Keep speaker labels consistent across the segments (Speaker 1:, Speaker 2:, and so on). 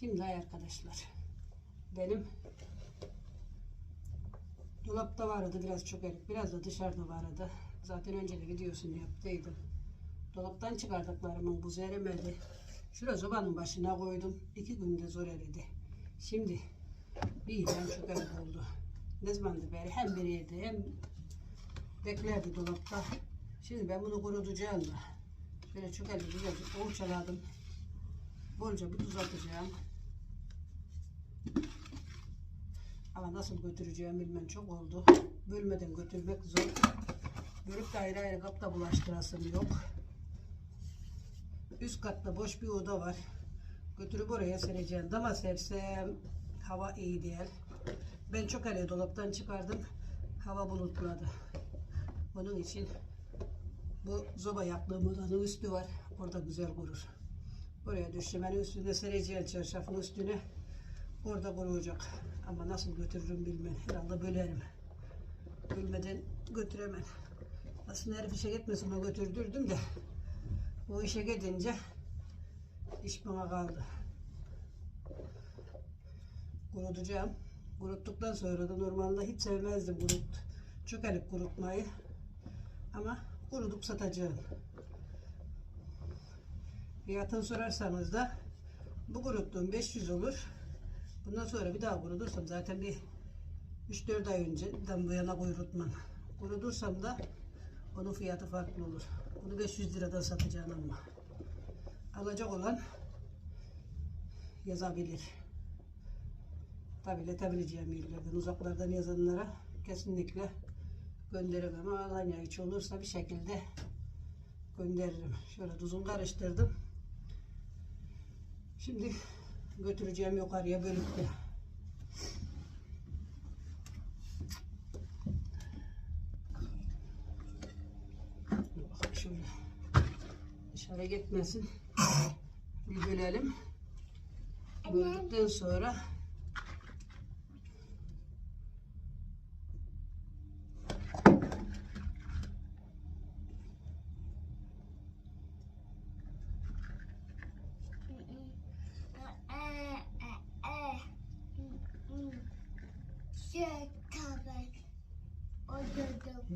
Speaker 1: Şimdi arkadaşlar. Benim dolapta vardı biraz çok erik. Biraz da dışarıda vardı. Zaten önce de videosunu yaptıydım. Dolaptan çıkardıklarımın buz erimedi. Şurada zobanın başına koydum. İki günde zor eridi. Şimdi bir yıldan çok erik oldu. Ne zamandır beri hem bir yedi hem beklerdi dolapta. Şimdi ben bunu kurutacağım da. Şöyle çok elde güzelce poğaçaladım. Bolca bir tuz. Ama nasıl götüreceğim bilmem çok oldu. Bölmeden götürmek zor. Bölüp de ayrı ayrı kapta bulaştırasım yok. Üst katta boş bir oda var. Götürüp oraya sereceğim. Dama sersem hava iyi değil. Ben çok hele dolaptan çıkardım. Hava bulutladı. Onun için bu zoba yaptığım odanın üstü var. Orada güzel kurur. Oraya döşemenin üstüne sereceğim çarşafın üstüne. Orada kuruyacak. Ama nasıl götürürüm bilmem. Herhalde bölerim. Bölmeden götüremem. Aslında herif işe gitmesin o götürdürdüm de. O işe gidince iş bana kaldı. Kurutacağım. Kuruttuktan sonra da normalde hiç sevmezdim kurut. Çökelip kurutmayı. Ama kurutup satacağım. Fiyatını sorarsanız da bu kuruttuğum 500 olur. Bundan sonra bir daha kurutursam zaten bir 3-4 ay önceden bu yana kurutmam. Kurutursam da onun fiyatı farklı olur. Bunu 500 liradan satacağım ama. Alacak olan yazabilir. Tabi iletebileceğim yerlerden, uzaklardan yazanlara kesinlikle gönderemem. Alanya hiç olursa bir şekilde gönderirim. Şöyle tuzunu karıştırdım. Şimdi götüreceğim yukarıya. Dur bakayım şöyle dışarı gitmesin. Bir bölelim. Böldükten sonra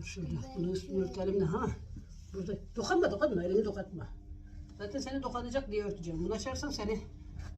Speaker 1: şöyle bunu üstünü örtelim de ha. Burada dokunma dokunma elini dokatma. Zaten seni dokanacak diye örteceğim. Bunu açarsan seni